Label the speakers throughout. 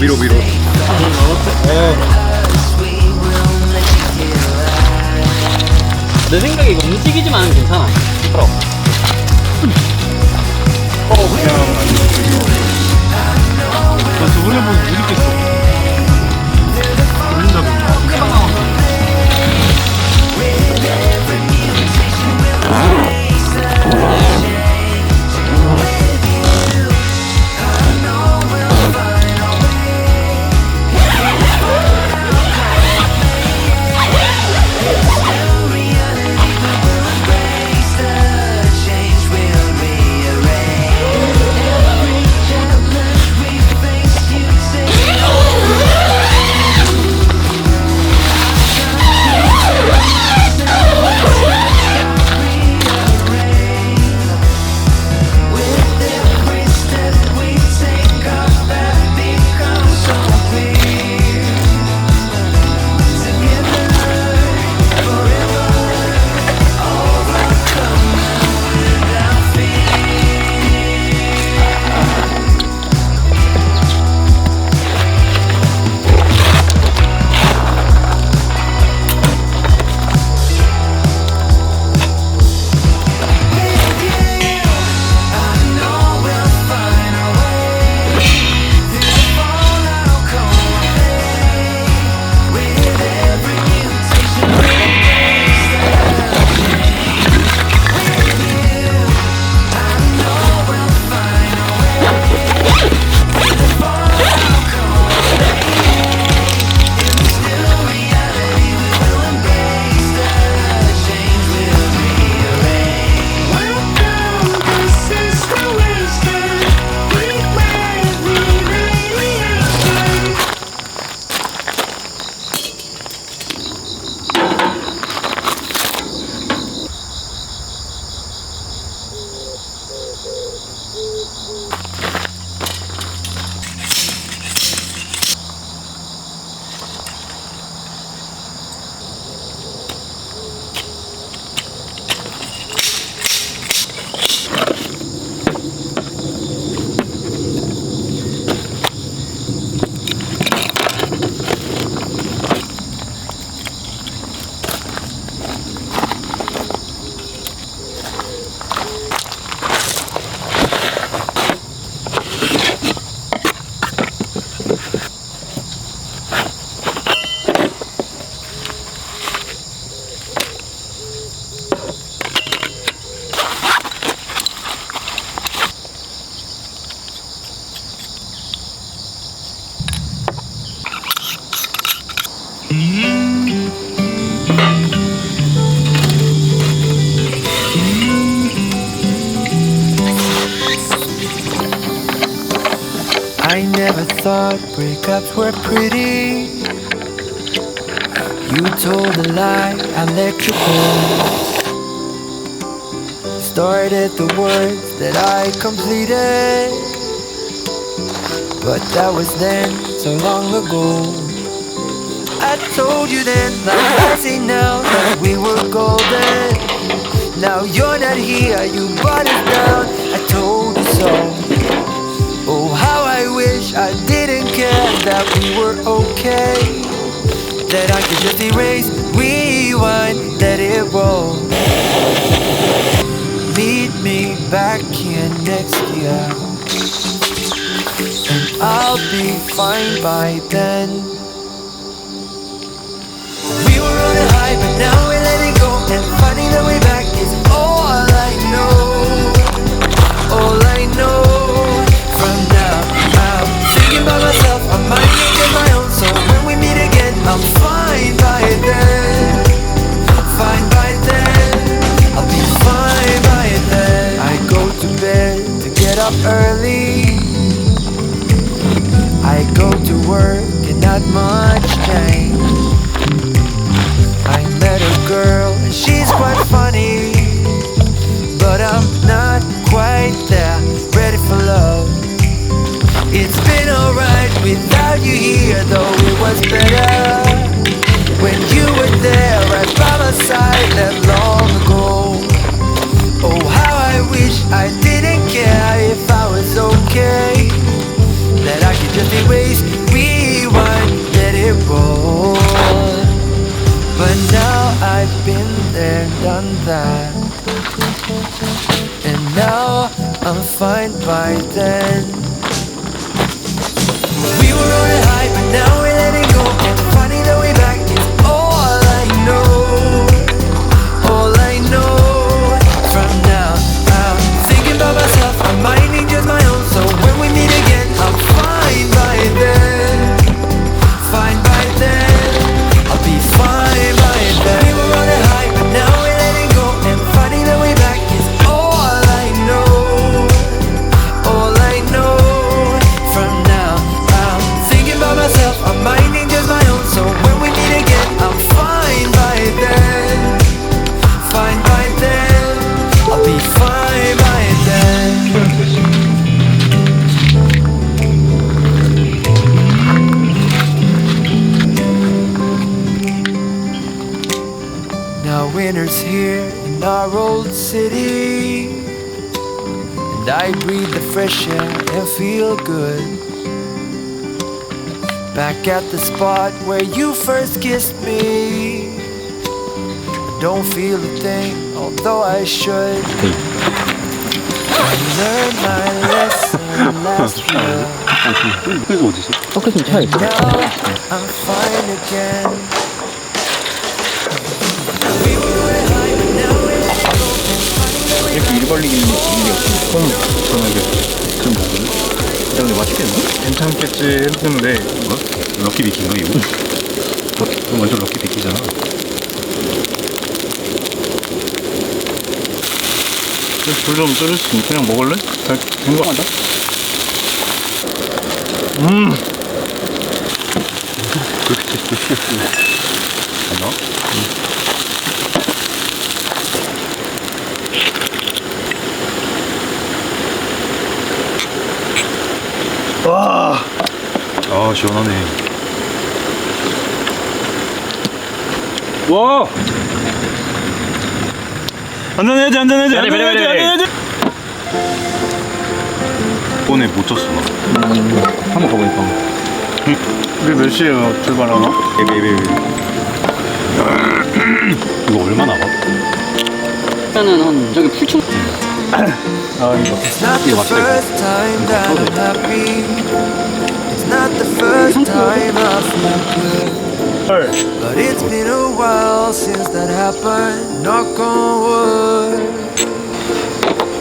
Speaker 1: 위로 위로.
Speaker 2: 내 생각에 이거 움직이지만 괜찮아.
Speaker 3: 시끄러워.
Speaker 4: I never thought breakups were pretty.
Speaker 3: You told a lie, I let you go. Started the words that I completed, but that was then so long ago. Told you then, like I say now, that we were golden. Now you're not here, you brought it down. I told you so. Oh, how I wish I didn't care that we were okay. That I could just erase, rewind, let it roll. Meet me back here next year. And I'll be fine by then. I didn't care if I was okay. That I could just erase, rewind, let it roll. But now I've been there, done that. And now I'm fine by then. And I breathe the fresh air and feel good. Back at the spot where you first kissed me. I don't feel a thing, although I should. I learned my lesson last year.
Speaker 5: 그래서 어디 있어?
Speaker 2: 섞였으면 차에 있어.
Speaker 3: Now I'm fine again.
Speaker 5: 있는 일이 없어. 저는 저는 이게 좀 먹을래? 야 근데 맛있겠는데? 괜찮겠지 했는데 뭐? 럭키 비키인가 이거? 이거 완전 럭키 비키잖아. 불좀 끓일 수 있- 그냥 먹을래? 된거 같다. 음. 그렇게 드시겠어. 하나? 와. 아 시원하네. 와. 안전해야지 안전해야지 안전해야지
Speaker 2: 빨리.
Speaker 5: 안전해야지. 이번에 못 졌어 나.
Speaker 2: 한번 가보니까.
Speaker 5: 우리 몇 시에 출발하나? 베이베이베이. 이거 얼마나 가?
Speaker 2: 일단은 한 저기 풀충.
Speaker 5: 아 이거.
Speaker 3: I'm happy. It's not the first time I've felt good. But it's been a while since that happened, knock on wood.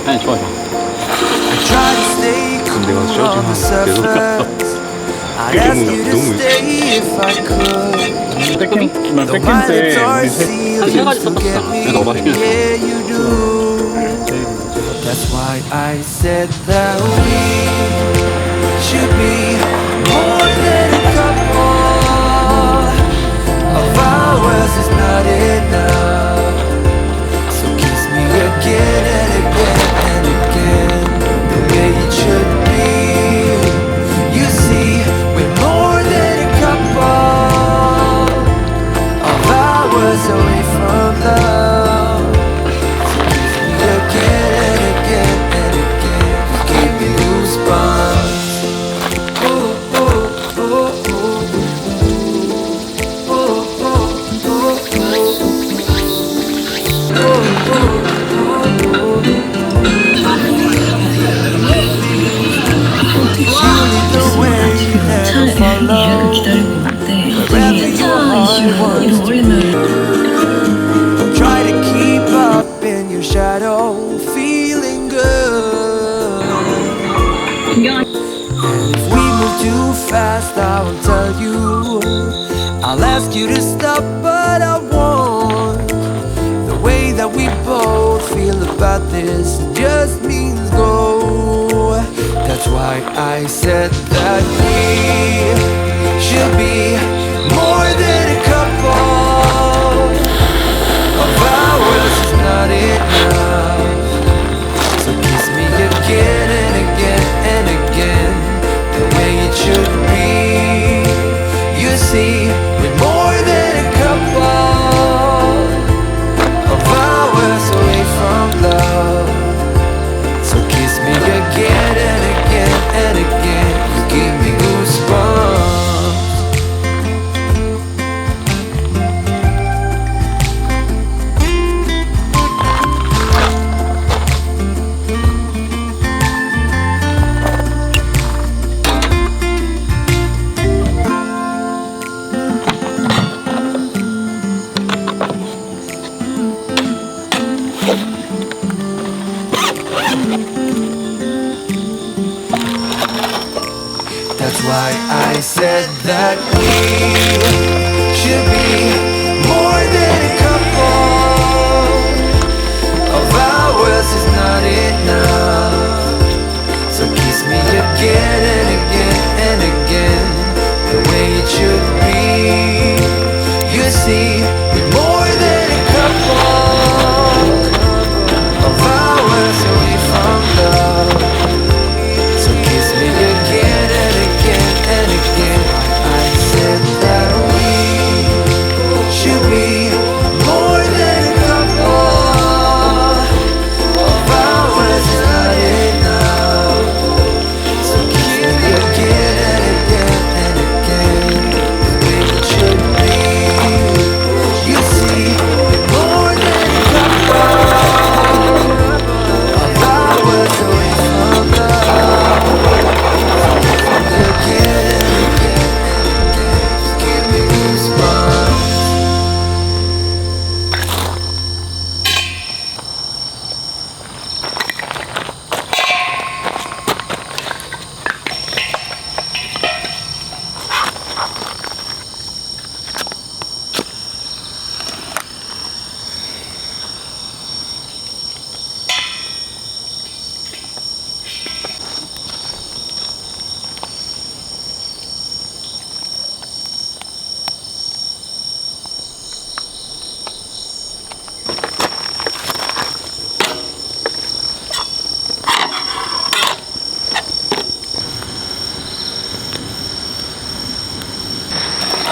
Speaker 3: I try to stay cool on the surface. I'd ask you to stay if I could. Though my lips are sealed,
Speaker 2: you
Speaker 3: still get me. Yeah, you do. That's why I said that we should be now I'll ask you to stop, but I won't. The way that we both feel about this just means go. That's why I said that we should be more than a couple of hours is not enough. So kiss me again and again and again, the way it should be. You see,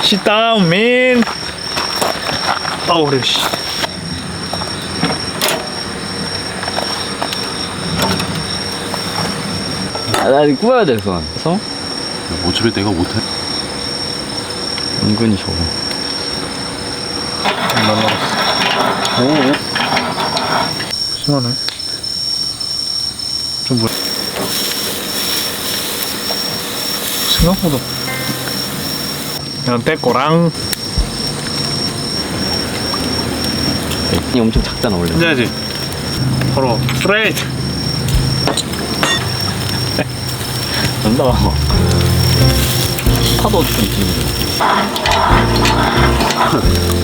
Speaker 5: Sit down, man. 아우 그래 씨.
Speaker 2: 아, 나 이거 구워야 돼서. 그래서
Speaker 5: 어차피 내가 못해.
Speaker 2: 은근히 좋아.
Speaker 5: 날라갔어. 오. 심하네. 좀 뭐. 생각보다. 그냥 떼꼬랑.
Speaker 2: 이 엄청 작잖아 원래.
Speaker 5: 해야지. 바로 스트레이트.
Speaker 2: 된다. 파도 좀 있지.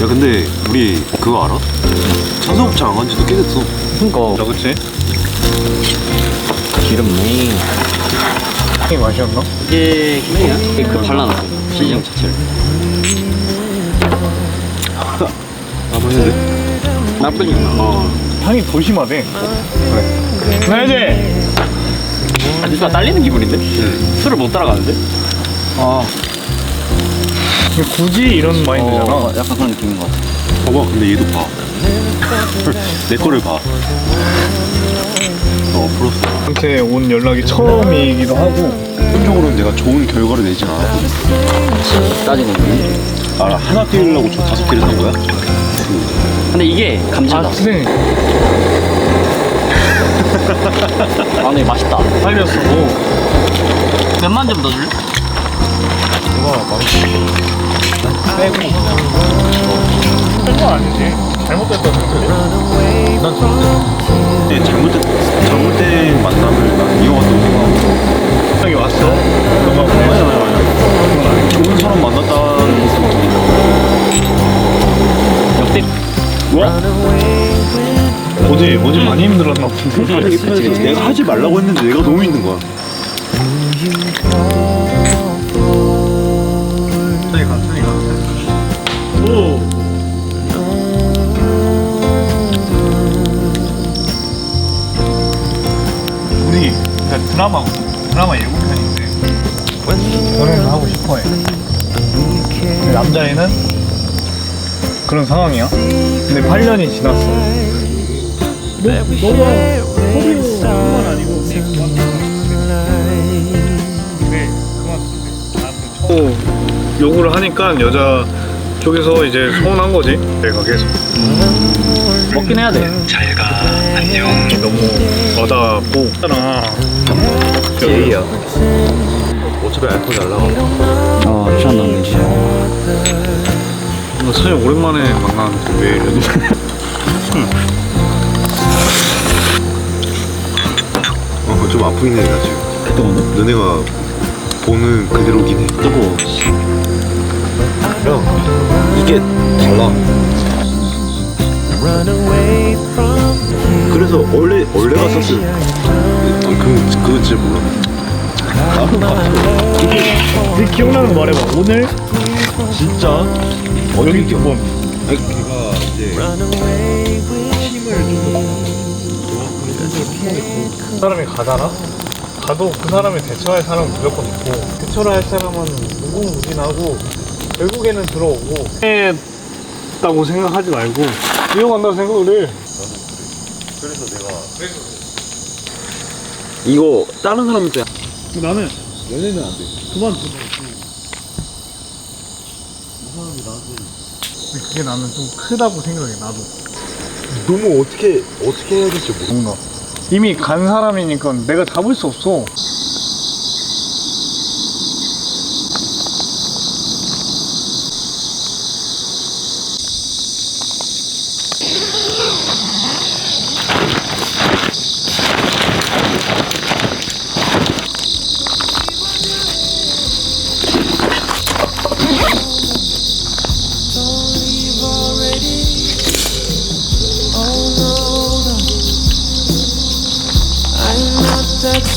Speaker 1: 야 근데 우리 그거 알아? 천성곱창 안 간 지도 꽤 됐어
Speaker 2: 그니까
Speaker 5: 자, 그치?
Speaker 2: 기름네.
Speaker 5: 이 맛이었나?
Speaker 2: 이게 힘이야? 이게 그 발라놨어. 시장 자체를.
Speaker 1: 아 맛있는데?
Speaker 2: 나쁘지 않아. 어.
Speaker 5: 향이 더 심하대. 그래. 나야지.
Speaker 2: 아, 누가 딸리는 기분인데? 술을 못 따라가는데? 아,
Speaker 5: 굳이 이런 마인드잖아.
Speaker 2: 어, 약간 그런 느낌인 것 같아.
Speaker 1: 봐봐 근데 얘도 봐 내 거를 봐 어, 풀었어.
Speaker 5: 한테 온 연락이 처음이기도 하고
Speaker 1: 한쪽으로는 내가 좋은 결과를 내진 않았고.
Speaker 2: 따지는 거지.
Speaker 1: 아, 하나 때리려고 저 다섯 개를 산 거야?
Speaker 2: 근데 이게 감질나.
Speaker 5: 아 선생님
Speaker 2: 아, 근데 맛있다.
Speaker 5: 살렸어 오.
Speaker 2: 몇만 점 넣어줄래?
Speaker 5: 빼고 뺀 거 아니지? 잘못됐다고 생각해 난 잘못됐어
Speaker 1: 네, 잘못된 잘못된 만남을 난 이어갔다고 생각하고
Speaker 5: 형이 왔어? 너가
Speaker 1: 맞아 맞아 맞아 좋은 사람 만났다는
Speaker 2: 역대
Speaker 5: 어제 어제 많이 힘들었나 보다.
Speaker 1: 내가 하지 말라고 했는데 내가 너무 있는 거야
Speaker 5: 드라마 드라마 예고편인데 결혼을 하고 싶어해 근데 남자애는 그런 상황이야. 근데 8년이 지났어. 너, 너가 서류뿐만 아니고 근데 그만 또 요구를 하니까 여자 쪽에서 이제 서운한 거지 내가 계속
Speaker 2: 먹긴 해야 돼.
Speaker 5: 너무 와닿고 있잖아
Speaker 1: 얘기야 어차피 알코올 날라가
Speaker 2: 어, 취한다는
Speaker 5: 지나 사실 오랜만에 만나는데 왜 이러지?
Speaker 1: 어, 좀 아프긴 해, 나 지금.
Speaker 2: 뜨거운데?
Speaker 1: 너네가 보는 그대로긴 해.
Speaker 2: 뜨거워.
Speaker 1: 형, 이게 달라. 그래서 원래, 원래 갔었을 아, 그, 그건 진짜 몰라.
Speaker 5: 네 기억나는 거 말해봐 오늘
Speaker 1: 진짜?
Speaker 5: 여기 두 번.
Speaker 1: 아니, 걔가 이제.
Speaker 5: 그 사람이 가잖아? 가도 그 사람을 대처할 사람은 무조건 있고 대처를 할 사람은 무궁무진하고 결국에는 들어오고 했다고 생각하지 말고 이용한다고 생각을 해
Speaker 1: 이거 다른 사람한테
Speaker 5: 나는 연애는 안 돼. 그만 두고. 그게 나는 좀 크다고 생각해 나도.
Speaker 1: 너무 어떻게 어떻게 해야 될지 모르.
Speaker 5: 뭔가 이미 간 사람이니까 내가 잡을 수 없어.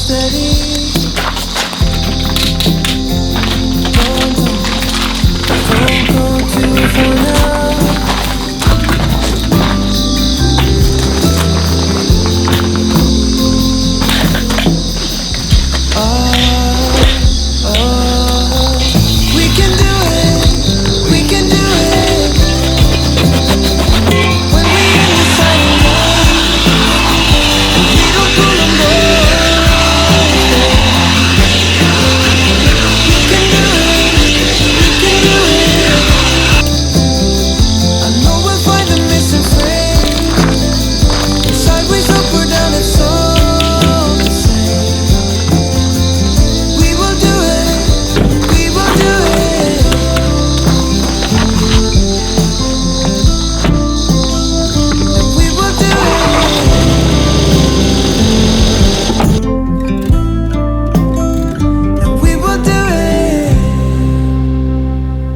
Speaker 3: steady. Don't go, don't go too far.